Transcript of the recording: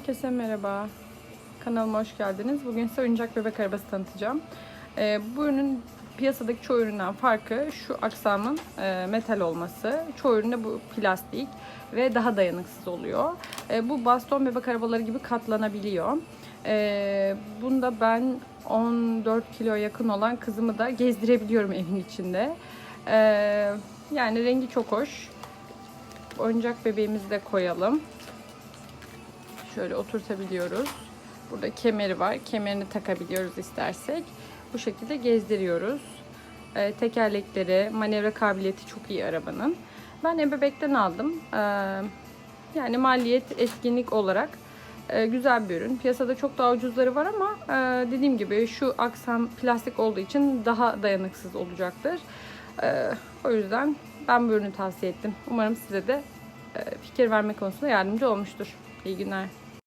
Herkese merhaba. Kanalıma hoş geldiniz. Bugün size oyuncak bebek arabası tanıtacağım. Ee, bu ürünün piyasadaki çoğu üründen farkı şu aksamın e, metal olması. Çoğu üründe bu plastik ve daha dayanıksız oluyor. Ee, bu baston bebek arabaları gibi katlanabiliyor. Ee, bunda ben 14 kilo yakın olan kızımı da gezdirebiliyorum evin içinde. Ee, yani rengi çok hoş. Oyuncak bebeğimizi de koyalım. Şöyle oturtabiliyoruz. Burada kemeri var. Kemerini takabiliyoruz istersek. Bu şekilde gezdiriyoruz. Ee, tekerlekleri, manevra kabiliyeti çok iyi arabanın. Ben ebebekten aldım. Ee, yani maliyet, etkinlik olarak e, güzel bir ürün. Piyasada çok daha ucuzları var ama e, dediğim gibi şu aksam plastik olduğu için daha dayanıksız olacaktır. E, o yüzden ben bu ürünü tavsiye ettim. Umarım size de e, fikir verme konusunda yardımcı olmuştur. İyi günler.